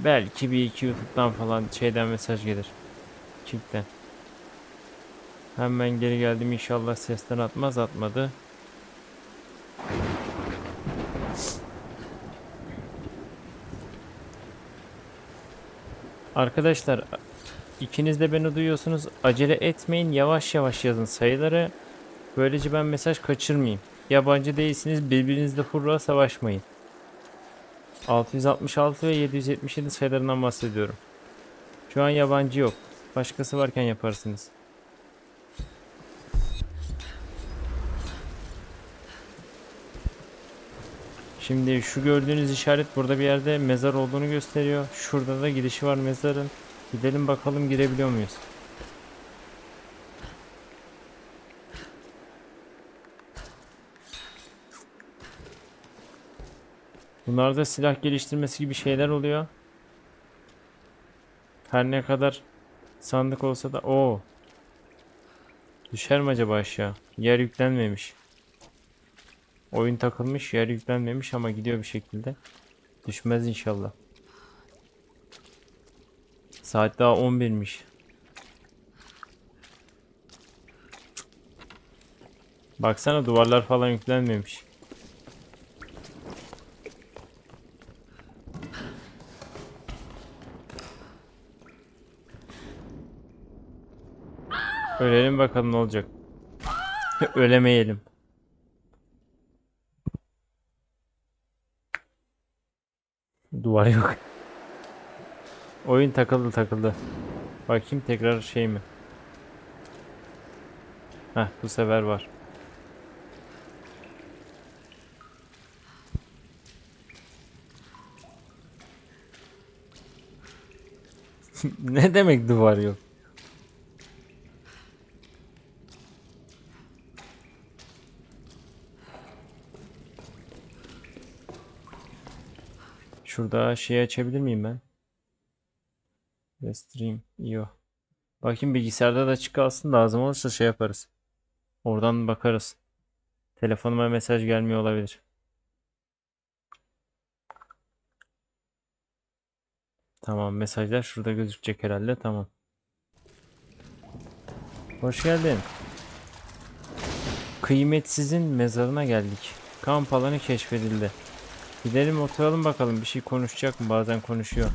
Belki bir iki YouTube'dan falan şeyden mesaj gelir. Çiftten. Hemen geri geldim inşallah sesten atmaz atmadı. Arkadaşlar ikiniz de beni duyuyorsunuz. Acele etmeyin. Yavaş yavaş yazın sayıları. Böylece ben mesaj kaçırmayayım. Yabancı değilsiniz. Birbirinizle hurra savaşmayın. 666 ve 777 sayılarından bahsediyorum. Şu an yabancı yok. Başkası varken yaparsınız. Şimdi şu gördüğünüz işaret burada bir yerde mezar olduğunu gösteriyor. Şurada da girişi var mezarın. Gidelim bakalım girebiliyor muyuz? Bunlarda silah geliştirmesi gibi şeyler oluyor. Her ne kadar sandık olsa da o Düşer mi acaba aşağı? Yer yüklenmemiş. Oyun takılmış, yer yüklenmemiş ama gidiyor bir şekilde. Düşmez inşallah. Saat daha 11'miş. Baksana duvarlar falan yüklenmemiş. Ölelim bakalım ne olacak. Ölemeyelim. Duvar yok. Oyun takıldı takıldı. Bakayım tekrar şey mi? Heh bu sefer var. ne demek duvar yok? Şurada şey açabilir miyim ben? Restream. Yo. Bakayım bilgisayarda da açık kalsın lazım olursa şey yaparız. Oradan bakarız. Telefonuma mesaj gelmiyor olabilir. Tamam mesajlar şurada gözükecek herhalde tamam. Hoş geldin. Kıymetsizin mezarına geldik. Kamp alanı keşfedildi. Gidelim oturalım bakalım bir şey konuşacak mı? Bazen konuşuyor.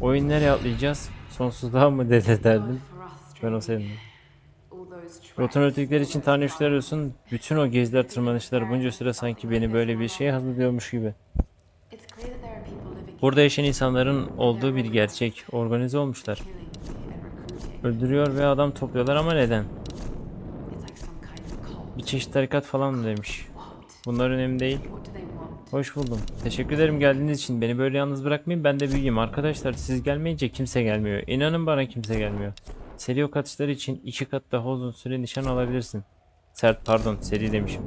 Oyun nereye atlayacağız? Sonsuzluğa mı dede derdim. Ben o senin. Rotan ötekiler için tanrı olsun. Bütün o geziler tırmanışlar bunca süre sanki beni böyle bir şeye hazırlıyormuş gibi. Burada yaşayan insanların olduğu bir gerçek. Organize olmuşlar. Öldürüyor ve adam topluyorlar ama neden? Bir çeşit tarikat falan mı demiş. Bunlar önemli değil. Hoş buldum. Teşekkür ederim geldiğiniz için. Beni böyle yalnız bırakmayın. Ben de büyüğüm. Arkadaşlar siz gelmeyince kimse gelmiyor. İnanın bana kimse gelmiyor. Seri ok atışları için iki kat daha uzun süre nişan alabilirsin. Sert pardon seri demişim.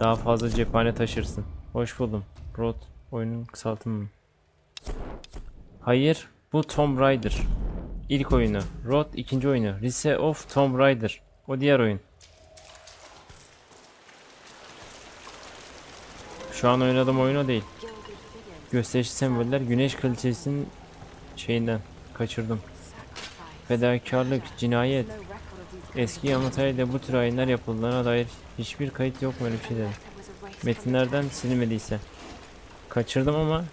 Daha fazla cephane taşırsın. Hoş buldum. Rod oyunun kısaltımı mı? Hayır bu Tomb Raider. İlk oyunu. Rod ikinci oyunu. Rise of Tomb Raider. O diğer oyun. Şu an oynadığım oyun değil. Gösterişli semboller güneş kalitesinin şeyinden kaçırdım. Fedakarlık, cinayet. Eski Yamatay'da bu tür ayinler yapıldığına dair hiçbir kayıt yok mu öyle bir şey dedi. Metinlerden silinmediyse. Kaçırdım ama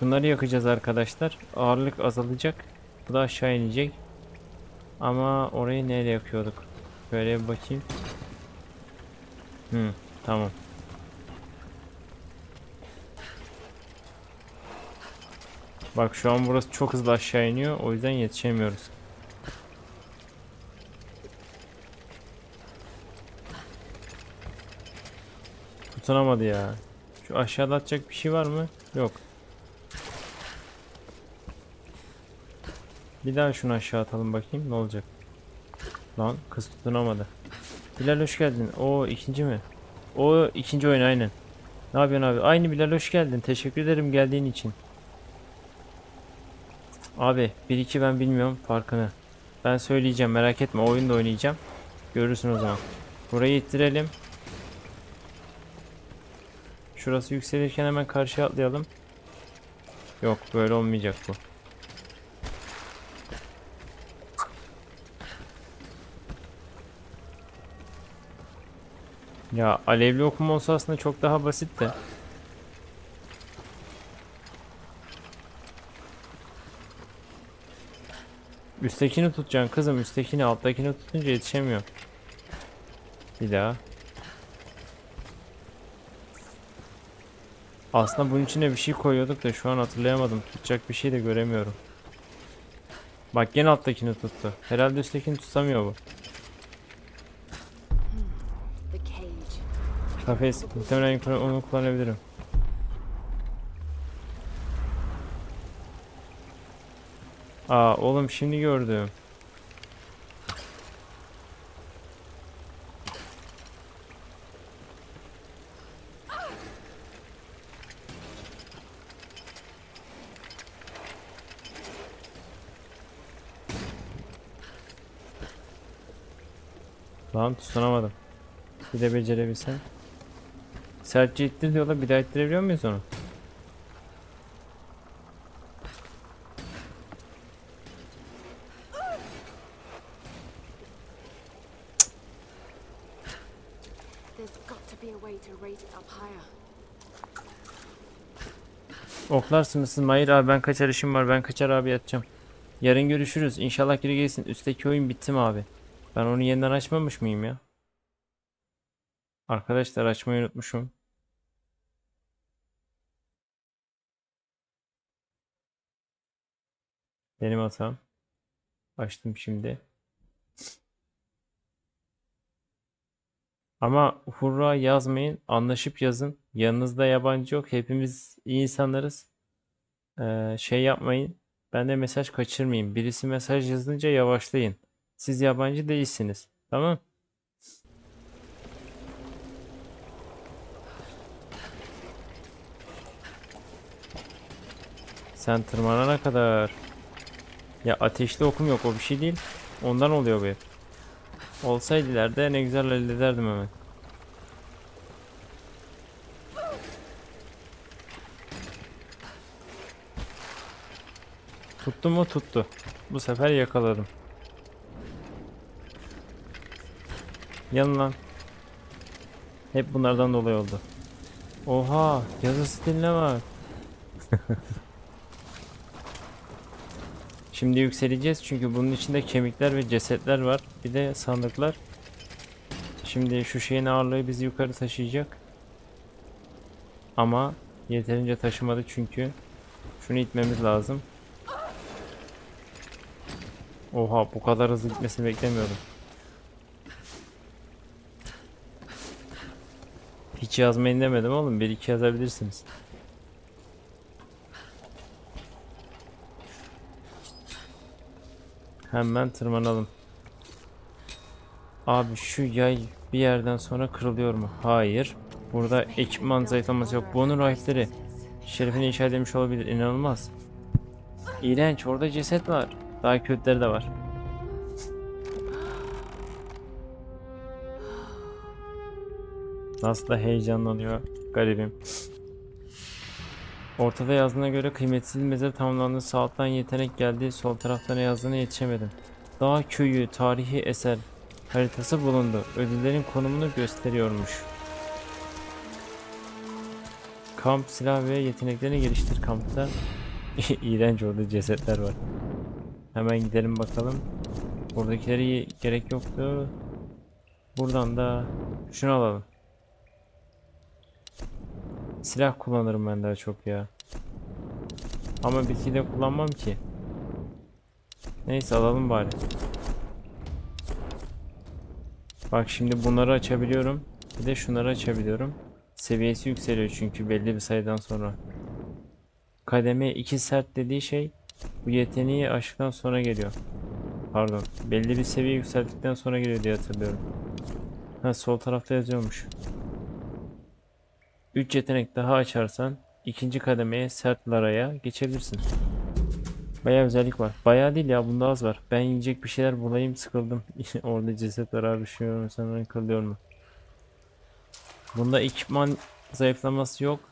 bunları yakacağız arkadaşlar. Ağırlık azalacak. Bu da aşağı inecek. Ama orayı neyle yakıyorduk? Böyle bir bakayım. Hı, tamam. Bak şu an burası çok hızlı aşağı iniyor. O yüzden yetişemiyoruz. Tutunamadı ya. Şu aşağıda atacak bir şey var mı? Yok. Bir daha şunu aşağı atalım bakayım ne olacak. Lan kız tutunamadı. Bilal hoş geldin. O ikinci mi? O ikinci oyun aynen. Ne yapıyorsun abi? Aynı Bilal hoş geldin. Teşekkür ederim geldiğin için. Abi 1-2 ben bilmiyorum farkını. Ben söyleyeceğim merak etme oyunda oynayacağım. Görürsün o zaman. Burayı ittirelim. Şurası yükselirken hemen karşıya atlayalım. Yok böyle olmayacak bu. Ya alevli okuma olsa aslında çok daha basit de. Üsttekini tutacaksın kızım. Üsttekini alttakini tutunca yetişemiyor. Bir daha. Aslında bunun içine bir şey koyuyorduk da şu an hatırlayamadım. Tutacak bir şey de göremiyorum. Bak gene alttakini tuttu. Herhalde üsttekini tutamıyor bu. Kafes muhtemelen onu kullanabilirim. Aa oğlum şimdi gördüm. Lan tutunamadım. Bir de becerebilsem. Sertçe ittir diyorlar. Bir daha ittirebiliyor muyuz onu? Oklarsın mısın? Hayır abi ben kaçar işim var. Ben kaçar abi yatacağım. Yarın görüşürüz. İnşallah geri gelsin. Üstteki oyun bitti mi abi? Ben onu yeniden açmamış mıyım ya? Arkadaşlar açmayı unutmuşum. Benim hatam. Açtım şimdi. Ama hurra yazmayın. Anlaşıp yazın. Yanınızda yabancı yok. Hepimiz iyi insanlarız. Şey yapmayın. Ben de mesaj kaçırmayayım. Birisi mesaj yazınca yavaşlayın. Siz yabancı değilsiniz. Tamam? Sen tırmanana kadar. Ya ateşli okum yok o bir şey değil. Ondan oluyor bu hep. Olsaydı ne güzel hallederdim hemen. Tuttu mu? Tuttu. Bu sefer yakaladım. Yan lan. Hep bunlardan dolayı oldu. Oha! Yazı stiline bak. Şimdi yükseleceğiz çünkü bunun içinde kemikler ve cesetler var. Bir de sandıklar. Şimdi şu şeyin ağırlığı bizi yukarı taşıyacak. Ama yeterince taşımadı çünkü şunu itmemiz lazım. Oha bu kadar hızlı gitmesini beklemiyordum. Hiç yazmayın demedim oğlum. Bir iki yazabilirsiniz. Hemen tırmanalım. Abi şu yay bir yerden sonra kırılıyor mu? Hayır. Burada ekipman zayıflaması yok. Bunun rahipleri şerefini inşa edilmiş olabilir. İnanılmaz. İğrenç. Orada ceset var. Daha kötüleri de var. Nasıl da heyecanlanıyor garibim. Ortada yazdığına göre kıymetsiz mezar tamamlandı. Sağ alttan yetenek geldi. Sol tarafta ne yazdığına yetişemedim. Dağ köyü tarihi eser haritası bulundu. Ödüllerin konumunu gösteriyormuş. Kamp silah ve yeteneklerini geliştir kampta. İğrenç orada cesetler var. Hemen gidelim bakalım. Buradakileri gerek yoktu. Buradan da şunu alalım. Silah kullanırım ben daha çok ya. Ama bitki de kullanmam ki. Neyse alalım bari. Bak şimdi bunları açabiliyorum. Bir de şunları açabiliyorum. Seviyesi yükseliyor çünkü belli bir sayıdan sonra. Kademe 2 sert dediği şey bu yeteneği aştıktan sonra geliyor. Pardon. Belli bir seviye yükseldikten sonra geliyor diye hatırlıyorum. Ha sol tarafta yazıyormuş. 3 yetenek daha açarsan ikinci kademeye sert laraya geçebilirsin. Bayağı özellik var. Bayağı değil ya bunda az var. Ben yiyecek bir şeyler bulayım sıkıldım. Orada ceset abi düşünüyorum sanırım kırılıyor mu? Bunda ekipman Zayıflaması yok.